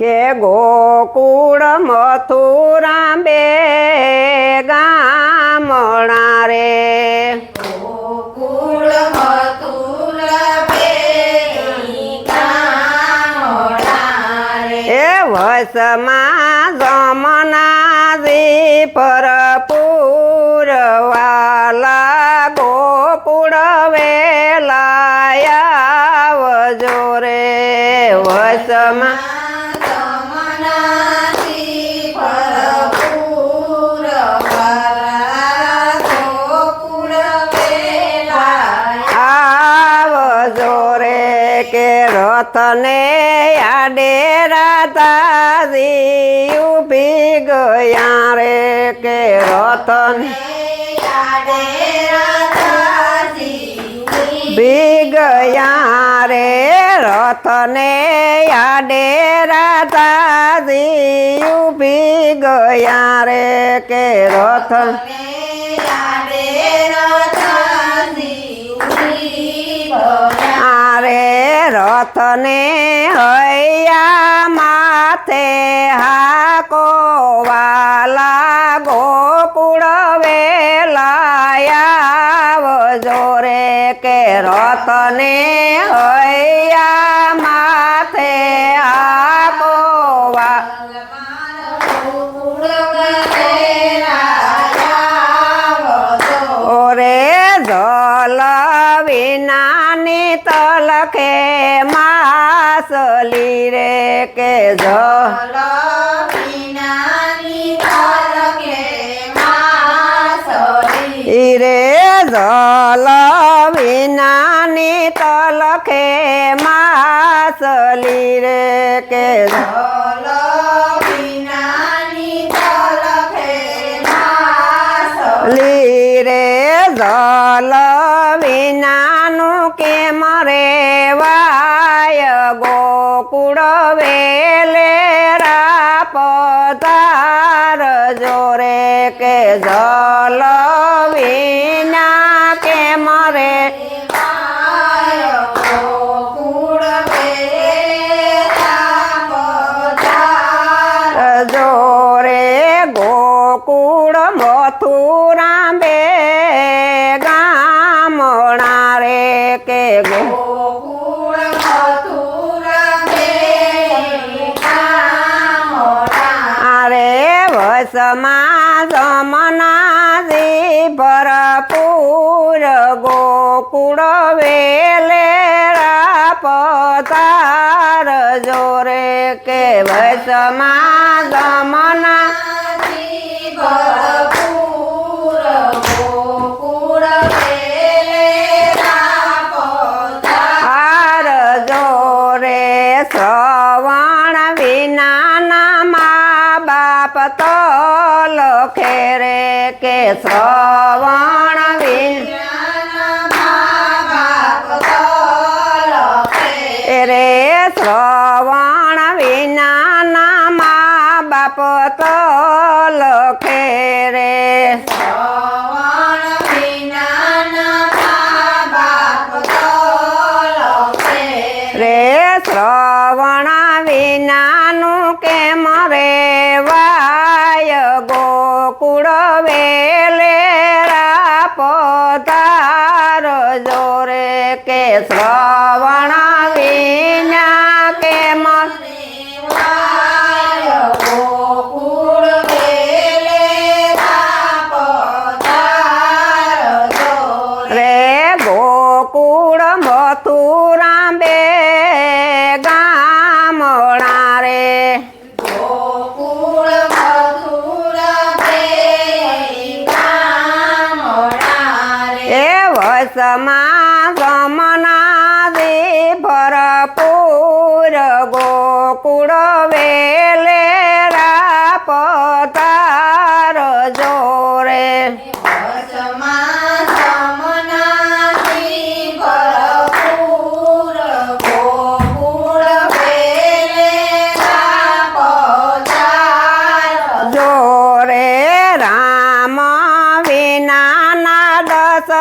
કે ગોકુળ મથુરા બે ગામણા રે ગોકુળ મથુરા બેની ગામડા રે. એ વસમાં જમનાજી પર રથને આડે રાધાજી ઊભી ગયા રે કે રથને ઊભી ગયા રે રથને આડે રાધાજી ઊભી ગયા રે કે રથ રથને હૈયા માથે હાકો વાલા ગોકુળ વેલાયા જોરે કે રથને હૈયા માથે હાકો ઓરે જલ વિનાની તલખે માસલી રે કે જ. ઈરે જલ વિનાની તલખે માસલી રે કે જ. લીરે જલ વિનાનું કે મરે વાય ગોકુળ વેલે પધાર જોરે કે જલ વિના કે મરે. જોરે ગોકુળ મથુરા બે ગામણા રે કે ગો વસમાં જમનાજી ભરપૂર ગોકુળ વેલે પતાર જોરે કે વસમાં જમના રે કે શ્રવણ વિના? રે શ્રવણ વિનાના મા બાપ તો લખે રે ગોકુળ વેલે પધાર જોરે કે શ્રવણ વિના કે રે વસમાં ગમનાદી ભરપૂર ગોકુળ વેલે પધાર જોરે. જોરે રામ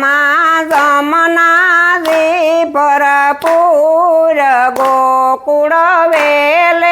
માં જમના રે ભરપૂર ગોકુળ વેલે.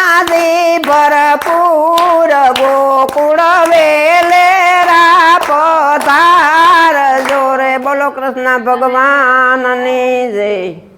કૃષ્ણ ભગવાનની જય.